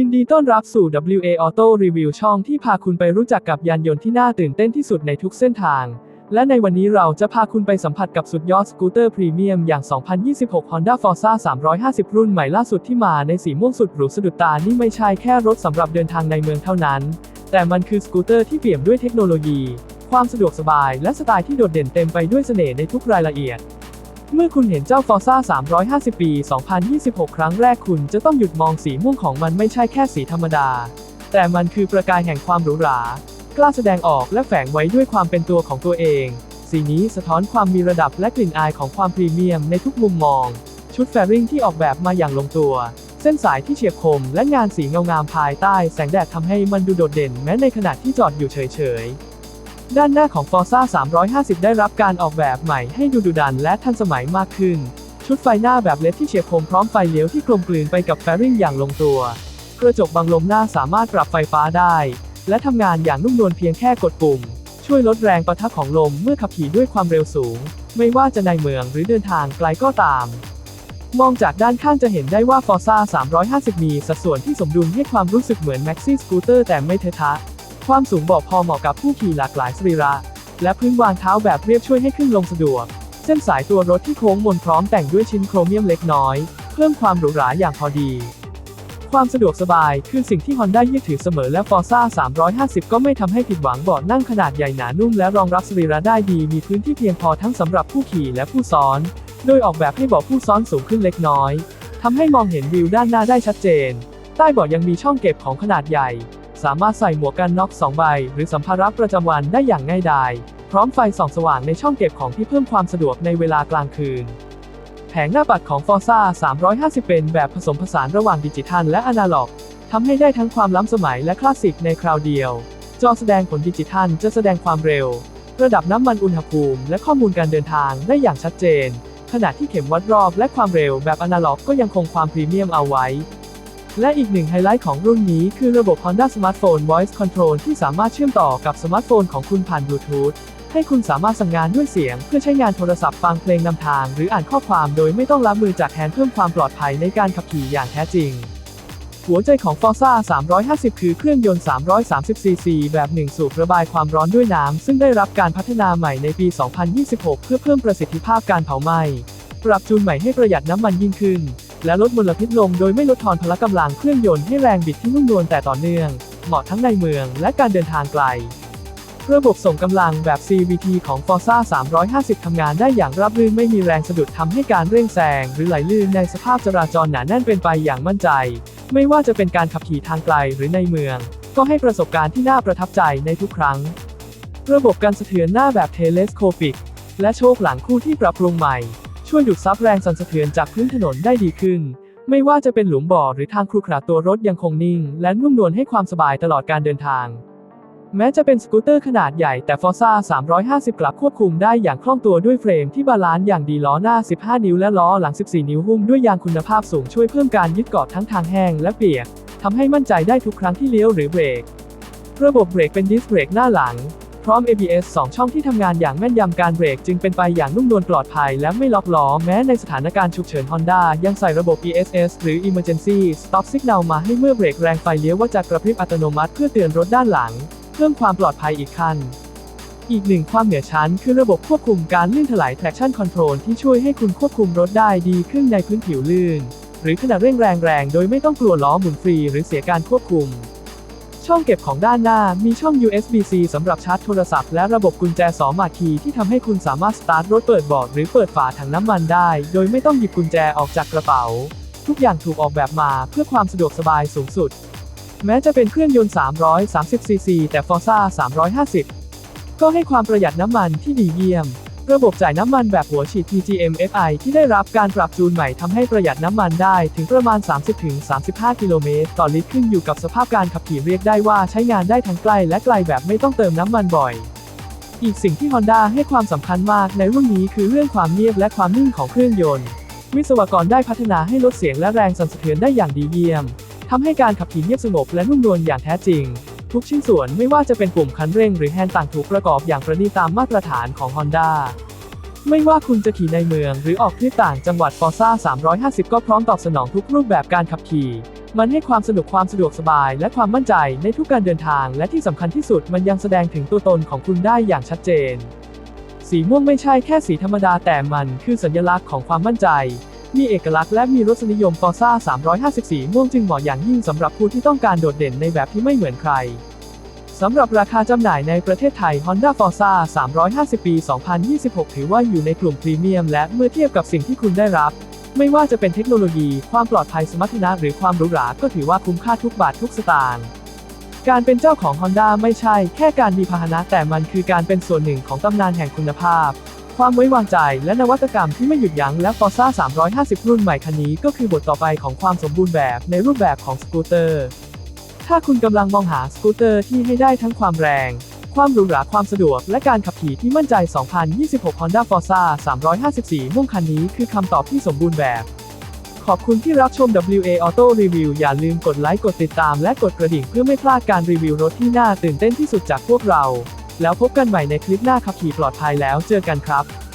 ยินดีต้อนรับสู่ WA Auto Review ช่องที่พาคุณไปรู้จักกับยานยนต์ที่น่าตื่นเต้นที่สุดในทุกเส้นทาง และในวันนี้เราจะพาคุณไปสัมผัสกับสุดยอดสกูตเตอร์พรีเมียมอย่าง 2026 Honda Forza 350 รุ่นใหม่ล่าสุดที่มาในสีม่วงสุดหรูสะดุดตา นี่ไม่ใช่แค่รถสำหรับเดินทางในเมืองเท่านั้น แต่มันคือสกูตเตอร์ที่เปี่ยมด้วยเทคโนโลยี ความสะดวกสบาย และสไตล์ที่โดดเด่นเต็มไปด้วยเสน่ห์ในทุกรายละเอียด เมื่อคุณเห็นเจ้า Forza 350 ปี 2026 ครั้งแรกคุณจะต้องหยุดมองสีม่วงของมันไม่ใช่แค่สีธรรมดา แต่มันคือประกายแห่งความหรูหรา กล้าแสดงออกและแฝงไว้ด้วยความเป็นตัวของตัวเอง สีนี้สะท้อนความมีระดับและกลิ่นอายของความพรีเมียมในทุกมุมมอง ชุดแฟริงที่ออกแบบมาอย่างลงตัว เส้นสายที่เฉียบคมและงานสีเงางามภายใต้แสงแดดทำให้มันดูโดดเด่นแม้ในขณะที่จอดอยู่เฉยๆ ด้านหน้าของ Forza 350 ได้รับการออกแบบใหม่ให้ดูดุดันและทันสมัยมากขึ้น ชุดไฟหน้าแบบเลดที่เฉียบคมพร้อมไฟเลี้ยวที่กลมกลืนไปกับแฟริ่งอย่างลงตัว กระจกบังลมหน้าสามารถปรับไฟฟ้าได้ และทำงานอย่างนุ่มนวลเพียงแค่กดปุ่ม ช่วยลดแรงประทะของลมเมื่อขับขี่ด้วยความเร็วสูง ไม่ว่าจะในเมืองหรือเดินทางไกลก็ตาม มองจากด้านข้างจะเห็นได้ว่า Forza 350 มีสัดส่วนที่สมดุลให้ความรู้สึกเหมือน Maxi Scooter แต่ไม่เทอะทะ ความสูงบอกพอเหมาะกับผู้ขี่หลากหลายสรีระ และพื้นวางเท้าแบบเรียบช่วยให้ขึ้นลงสะดวก เส้นสายตัวรถที่โค้งมนพร้อมแต่งด้วยชิ้นโครเมียมเล็กน้อย เพิ่มความหรูหราอย่างพอดี ความสะดวกสบายคือสิ่งที่ Honda ยึดถือเสมอและ Forza 350 ก็ไม่ทำให้ผิดหวังเบาะนั่งขนาดใหญ่หนานุ่มและรองรับสรีระได้ดีมีพื้นที่เพียงพอทั้งสำหรับผู้ขี่และผู้ซ้อน โดยออกแบบให้เบาะผู้ซ้อนสูงขึ้นเล็กน้อยทำให้มองเห็นวิวด้านหน้าได้ชัดเจน ใต้เบาะยังมีช่องเก็บของขนาดใหญ่ สามารถใส่หมวกกันน็อก 2 ใบ หรือสัมภาระประจำวันได้อย่างง่ายดาย พร้อมไฟส่องสว่างในช่องเก็บของที่เพิ่มความสะดวกในเวลากลางคืน แผงหน้าปัดของ Forza 350 เป็นแบบผสมผสานระหว่างดิจิทัลและอนาล็อกทำให้ได้ทั้งความล้ำสมัยและคลาสสิกในคราวเดียว จอแสดงผลดิจิทัลจะแสดงความเร็ว ระดับน้ำมันอุณหภูมิและข้อมูลการเดินทางได้อย่างชัดเจน ขณะที่เข็มวัดรอบและความเร็วแบบอนาล็อกก็ยังคงความพรีเมียมเอาไว้ และอีกหนึ่งไฮไลท์ของรุ่นนี้คือระบบ Honda Smartphone Voice Control ที่สามารถเชื่อมต่อกับสมาร์ทโฟนของคุณผ่านบลูทูธให้คุณสามารถสั่งงานด้วยเสียง เพื่อใช้งานโทรศัพท์ฟังเพลงนำทาง หรืออ่านข้อความโดยไม่ต้องล้ามือจากแฮนด์เพิ่มความปลอดภัยในการขับขี่อย่างแท้จริง หัวใจของ Forza 350 คือเครื่องยนต์ 330ซีซีแบบ 1 สูบระบายความร้อนด้วยน้ำ ซึ่งได้รับการพัฒนาใหม่ในปี 2026 เพื่อเพิ่มประสิทธิภาพการเผาไหม้ ปรับจูนใหม่ให้ประหยัดน้ำมันยิ่งขึ้น และลดมลพิษลงโดยไม่ลดทอนพละกำลังเครื่องยนต์ให้แรงบิดที่นุ่มนวลแต่ต่อเนื่อง เหมาะทั้งในเมืองและการเดินทางไกล ระบบส่งกำลังแบบ CVT ของ Forza 350 ทำงานได้อย่างราบรื่นไม่มีแรงสะดุดทำให้การเร่งแซงหรือไหลลื่นในสภาพจราจรหนาแน่นเป็นไปอย่างมั่นใจ ไม่ว่าจะเป็นการขับขี่ทางไกลหรือในเมือง ก็ให้ประสบการณ์ที่น่าประทับใจในทุกครั้ง ระบบการสะเทือนหน้าแบบเทเลสโคปิกและโชคหลังคู่ที่ปรับปรุงใหม่ ช่วยดูดซับแรงสั่นสะเทือนจากพื้นถนนได้ดีขึ้น ไม่ว่าจะเป็นหลุมบ่อหรือทางครุขระตัวรถยังคงนิ่ง และนุ่มนวลให้ความสบายตลอดการเดินทาง แม้จะเป็นสกูตเตอร์ขนาดใหญ่แต่ Forza 350 กลับควบคุมได้อย่างคล่องตัวด้วยเฟรมที่บาลานซ์อย่างดีล้อหน้า 15 นิ้วและล้อหลัง 14 นิ้วหุ้มด้วยยางคุณภาพสูงช่วยเพิ่มการยึดเกาะทั้งทางแห้งและเปียกทำให้มั่นใจได้ทุกครั้งที่เลี้ยวหรือเบรก ระบบเบรกเป็นดิสเบรกหน้าหลัง ร้อม ABS 2 ช่องที่ทำงานอย่างแม่นยำการเบรกจึงเป็นไปอย่างนุ่มนวลปลอดภัยและไม่ล็อกล้อแม้ในสถานการณ์ฉุกเฉิน Honda ยังใส่ระบบ ESS หรือ Emergency Stop Signal มาให้เมื่อเบรกแรงไฟเลี้ยวว่าจะกระพริบอัตโนมัติเพื่อเตือนรถด้านหลัง เพิ่มความปลอดภัยอีกขั้นอีกหนึ่งความเหนือชั้นคือระบบควบคุมการลื่นถลาย traction control ที่ช่วยให้คุณควบคุมรถได้ดีขึ้นในพื้นผิวลื่น หรือขณะเร่งแรงแรงโดยไม่ต้องกลัวล้อหมุนฟรีหรือเสียการควบคุม ช่องเก็บของด้านหน้ามีช่อง USB-C สำหรับชาร์จโทรศัพท์และระบบกุญแจสองมาคีที่ทำให้คุณสามารถสตาร์ทรถเปิดเบาะหรือเปิดฝาถังน้ำมันได้ โดยไม่ต้องหยิบกุญแจออกจากกระเป๋า ทุกอย่างถูกออกแบบมาเพื่อความสะดวกสบายสูงสุด แม้จะเป็นเครื่องยนต์ 330ซีซีแต่ Forza 350 ก็ให้ความประหยัดน้ำมันที่ดีเยี่ยม ระบบจ่ายน้ำมันแบบหัวฉีด PGM FI ที่ได้รับการปรับจูนใหม่ทำให้ประหยัดน้ำมันได้ถึงประมาณ 30-35 กิโลเมตร ต่อลิตรขึ้นอยู่กับสภาพการขับขี่เรียกได้ว่าใช้งานได้ทั้งใกล้และไกลแบบไม่ต้องเติมน้ำมันบ่อย อีกสิ่งที่ Honda ให้ความสำคัญมากในรุ่นนี้คือเรื่องความเงียบและความนิ่งของเครื่องยนต์ วิศวกรได้พัฒนาให้ลดเสียงและแรงสั่นสะเทือนได้อย่างดีเยี่ยมทำให้การขับขี่เงียบสงบและนุ่มนวลอย่างแท้จริง ทุกชิ้นส่วนไม่ว่าจะเป็นปุ่มคันเร่งหรือแฮนด์ต่างถูกประกอบอย่างประณีตตามมาตรฐานของ Honda ไม่ว่าคุณจะขี่ในเมืองหรือออกทริปต่างจังหวัด Forza 350 ก็พร้อมตอบสนองทุกรูปแบบการขับขี่ มันให้ความสนุกความสะดวกสบายและความมั่นใจในทุกการเดินทาง และที่สำคัญที่สุดมันยังแสดงถึงตัวตนของคุณได้อย่างชัดเจน สีม่วงไม่ใช่แค่สีธรรมดาแต่มันคือสัญลักษณ์ของความมั่นใจ มีเอกลักษณ์และมีรสนิยมฟอร์ซ่า 350สีม่วงจึงเหมาะอย่างยิ่งสำหรับผู้ที่ต้องการโดดเด่นในแบบที่ไม่เหมือนใครสำหรับราคาจำหน่ายในประเทศไทย Honda Forza 350 ปี 2026 ถือว่าอยู่ในกลุ่มพรีเมียมและเมื่อเทียบกับสิ่งที่คุณได้รับ ไม่ว่าจะเป็นเทคโนโลยี ความปลอดภัยสมรรถนะหรือความหรูหรา ก็ถือว่าคุ้มค่าทุกบาททุกสตางค์ การเป็นเจ้าของ Honda ไม่ใช่แค่การมีพาหนะแต่มันคือการเป็นส่วนหนึ่งของตำนานแห่งคุณภาพ ความไว้วางใจและนวัตกรรมที่ไม่หยุดยั้งและ Forza 350 รุ่นใหม่คันนี้ก็คือบทต่อไปของความสมบูรณ์แบบในรูปแบบของสกูตเตอร์ ถ้าคุณกำลังมองหาสกูตเตอร์ที่ให้ได้ทั้งความแรง ความหรูหราความสะดวก และการขับขี่ที่มั่นใจ 2026 Honda Forza 354ม่งคันนี้คือคำตอบที่สมบูรณ์แบบ ขอบคุณที่รับชม WA Auto Review อย่าลืมกดไลค์กดติดตามและกดกระดิ่งเพื่อไม่พลาดการรีวิวรถที่น่าตื่นเต้นที่สุดจากพวกเรา แล้วพบกันใหม่ในคลิปหน้าขับขี่ปลอดภัยแล้วเจอกันครับ